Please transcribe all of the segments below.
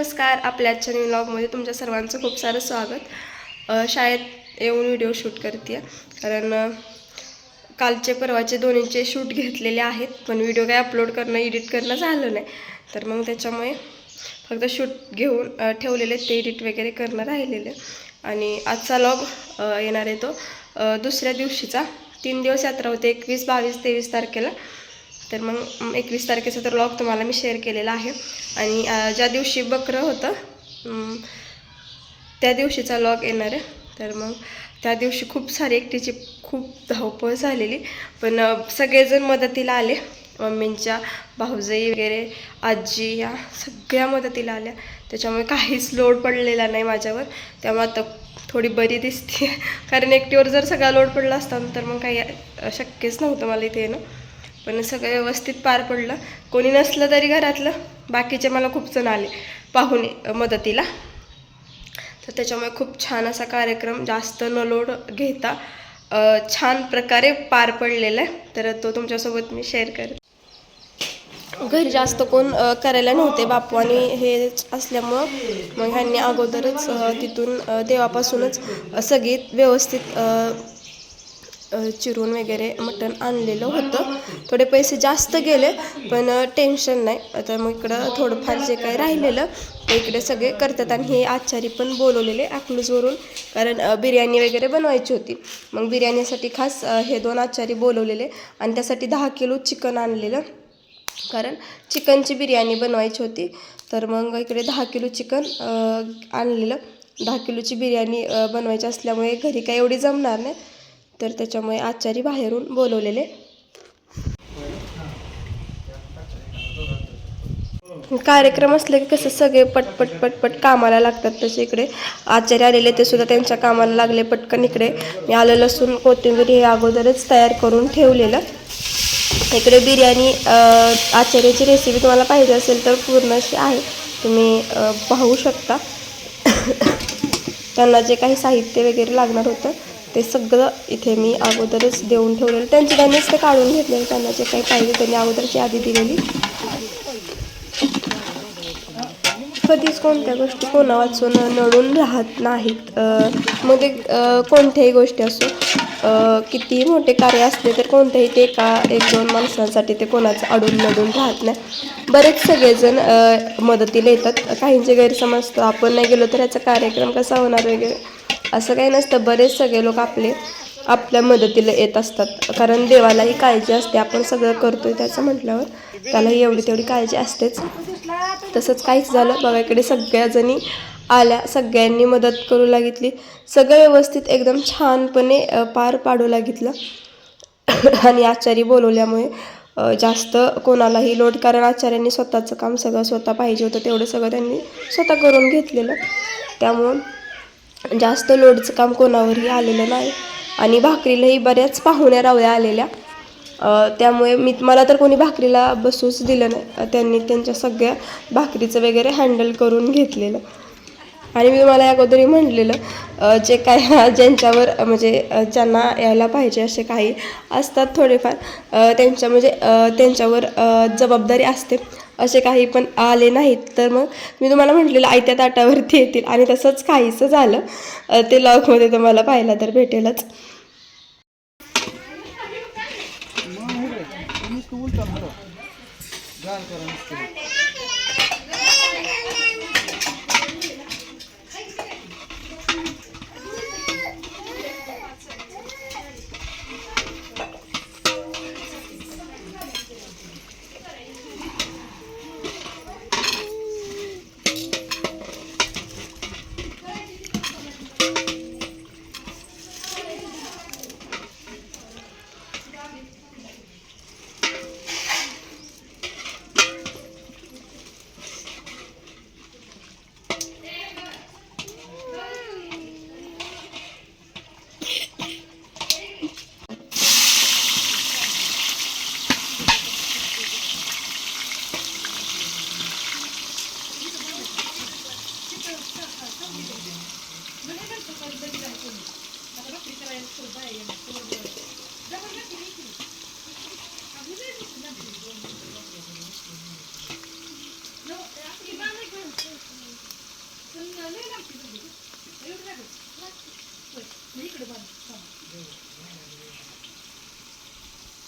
नमस्कार आपल्या आजच्या न्यू ब्लॉगमध्ये तुमच्या सर्वांचं खूप सारं स्वागत. शाळेत येऊन व्हिडिओ शूट करते कारण कालचे परवाचे दोन्हीचे शूट घेतलेले आहेत पण व्हिडिओ काय अपलोड करणं एडिट करणं झालं नाही. तर मग त्याच्यामुळे फक्त शूट घेऊन ठेवलेले ते एडिट वगैरे करणं राहिलेले. आणि आजचा लॉग येणार आहे तो दुसऱ्या दिवशीचा. तीन दिवस यात्रा होते एकवीस बावीस तेवीस तारखेला. तर मग एकवीस तारखेचा तर लॉग तुम्हाला मी शेअर केलेला आहे. आणि ज्या दिवशी बकरं होतं त्या दिवशीचा लॉग येणार आहे. तर मग त्या दिवशी खूप सारी एकटीची खूप धावपळ झालेली. पण सगळेजण मदतीला आले. मम्मींच्या भाऊजाई वगैरे आजी या सगळ्या मदतीला आल्या. त्याच्यामुळे काहीच लोड पडलेला नाही माझ्यावर. त्यामुळे आता थोडी बरी दिसते कारण एकटीवर जर सगळा लोड पडला असता तर मग काही शक्यच नव्हतं मला इथे येणं. पण सगळं व्यवस्थित पार पडलं. कोणी नसलं तरी घरातलं. बाकीचे मला खूप जण आले पाहुणे मदतीला. तर त्याच्यामुळे खूप छान असा कार्यक्रम जास्त न लोड घेता छान प्रकारे पार पडलेला आहे. तर तो तुमच्यासोबत मी शेअर करते. घरी जास्त कोण करायला नव्हते. बापू आणि हे असल्यामुळं मग ह्यांनी अगोदरच तिथून देवापासूनच सगळी व्यवस्थित चिरून वगैरे मटण आणलेलं होतं. थोडे पैसे जास्त गेले पण टेन्शन नाही. आता मग इकडं थोडंफार जे काही राहिलेलं ते इकडे सगळे करतात. आणि हे आचारी पण बोलवलेले अकलूजवरून कारण बिर्याणी वगैरे बनवायची होती. मग बिर्याणीसाठी खास हे दोन आचारी बोलवलेले. आणि त्यासाठी दहा किलो चिकन आणलेलं. कारण चिकनची बिर्याणी बनवायची होती. तर मग इकडे दहा किलो चिकन आणलेलं. दहा किलोची बिर्याणी बनवायची असल्यामुळे घरी काही एवढी जमणार नाही. तर त्याच्यामुळे आचारी बाहेरून बोलवलेले. कार्यक्रम असले की कसं सगळे पटपट पटपट कामाला लागतात तसे इकडे. आचार्य आलेले ते सुद्धा त्यांच्या कामाला लागले पटकन इकडे. मी आलं लसूण कोथिंबीर हे अगोदरच तयार करून ठेवलेलं. इकडे बिर्याणी आचार्याची रेसिपी तुम्हाला पाहिजे असेल तर पूर्ण अशी आहे. तुम्ही पाहू शकता. त्यांना जे काही साहित्य वगैरे लागणार होतं ते सगळं इथे मी अगोदरच देऊन ठेवलेलं. त्यांची त्यांनीच ते काढून घेतलेलं त्यांना जे काही पाहिजे त्यांनी अगोदरची यादी दिलेली. कधीच कोणत्या गोष्टी कोणा वाचून नडून राहत नाहीत. मग ते कोणत्याही गोष्टी असो कितीही मोठे कार्य असले तर कोणत्याही ते एका एक दोन माणसांसाठी ते कोणाचं अडून नडून राहत नाही. बरेच सगळेजण मदतीला येतात. काहींचे गैरसमज आपण नाही गेलो तर याचा कार्यक्रम कसा होणार वगैरे. असं काही नसतं. बरेच सगळे लोक आपले आपल्या मदतीला येत असतात. कारण देवालाही काळजी असते. आपण सगळं करतोय त्याचं म्हटल्यावर त्यालाही एवढी तेवढी काळजी असतेच. तसंच काहीच झालं. बघा इकडे सगळ्याजणी आल्या. सगळ्यांनी मदत करू लागितली. सगळं व्यवस्थित एकदम छानपणे पार पाडू लागितलं. आणि आचारी बोलवल्यामुळे जास्त कोणालाही लोट कारण आचार्यांनी स्वतःचं काम सगळं स्वतः पाहिजे होतं. तेवढं सगळं त्यांनी स्वतः करून घेतलेलं. त्यामुळं जास्त लोडचं काम कोणावरही आलेलं नाही. आणि भाकरीलाही बऱ्याच पाहुण्या रावळ्या आलेल्या. त्यामुळे मी मला तर कोणी भाकरीला बसूच दिलं नाही. त्यांनी त्यांच्या सगळ्या भाकरीचं वगैरे हँडल करून घेतलेलं. आणि मी मला अगोदरही म्हटलेलं जे काय ज्यांच्यावर म्हणजे ज्यांना यायला पाहिजे असे काही असतात थोडेफार त्यांच्या म्हणजे त्यांच्यावर जबाबदारी असते. असे काही पण आले नाहीत तर मग मी तुम्हाला म्हटलेलं आयत्या ताटावरती येतील. आणि तसंच काहीसं झालं. ते लॉकमध्ये तुम्हाला पाहायला तर भेटेलच.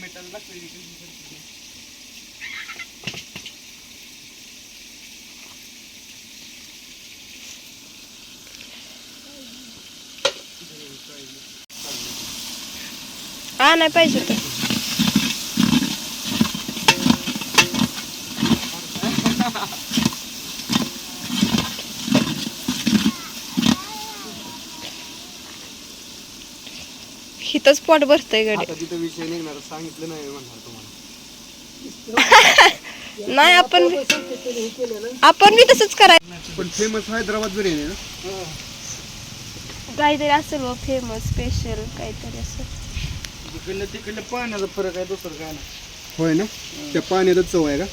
मेटल लागतं हा नाही पाहिजे तर हिथंच पोट भरतंय गडे आता तिथं विषय निघणार सांगितलं नाही म्हणणार तुम्हाला. नाही आपण आपण बी तसंच करायचं पण फेमस हैदराबाद बिर्याणी ना? काहीतरी असेल व फेमस स्पेशल काहीतरी असेल. तिकडल्या तिकडल्या पाण्याचा फरक आहे दुसरं काय नाही. होय ना? त्या पाण्यातच चव आहे का?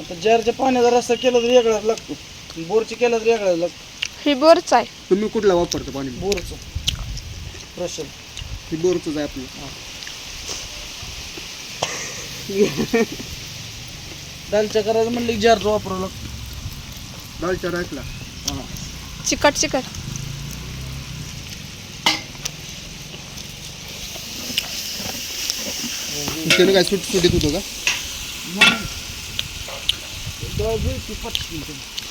आता जारच्या पाण्याचा रस्ता केला तर वेगळाच लागतो. बोरची केला तर वेगळाच लागतो. ही बोरच आहे. तुम्ही कुठला वापरता पाणी? बोरचं. रशल ही बोरच आहे आपलं. दालच्या करायचं म्हणलं की जारचं वापरावं लागतं. दालच्या राईसला चिकट चिकट. त्यानं काय सुट सुटीत होतं का? पटकन. ते.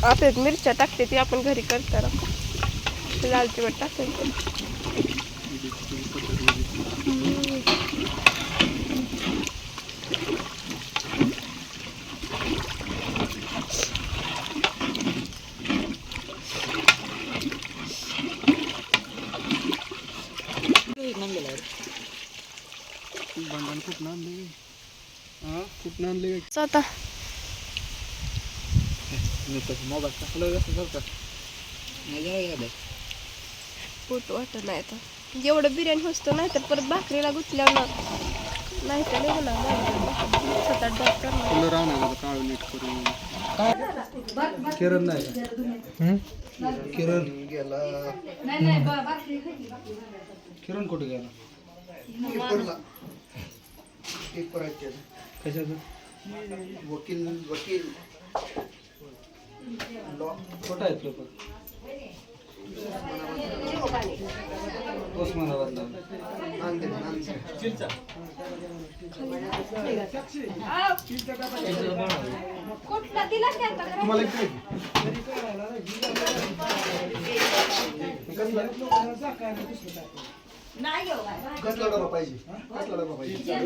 आपल्यात मिरच्या टाकते ती आपण घरी करताना लाल तिखट टाकायचं बंधन असं मोबाईल टाकलं कसं करतात पोट वाटत नाही आता. एवढं बिर्याणी होतो नाही तर परत भाकरीला गुतल्यावर नाही तर नाही होणार सात आठ दात करणार. काळ नीट करून. किरण नाही किरण गेला. किरण कुठे गेला? कशाचं? वकील वकील. कुठं आहेत लोक? उस्मानाबादला? कसला डबा पाहिजे? कसला डबा पाहिजे?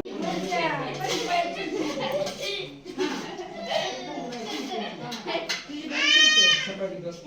सकाळी दस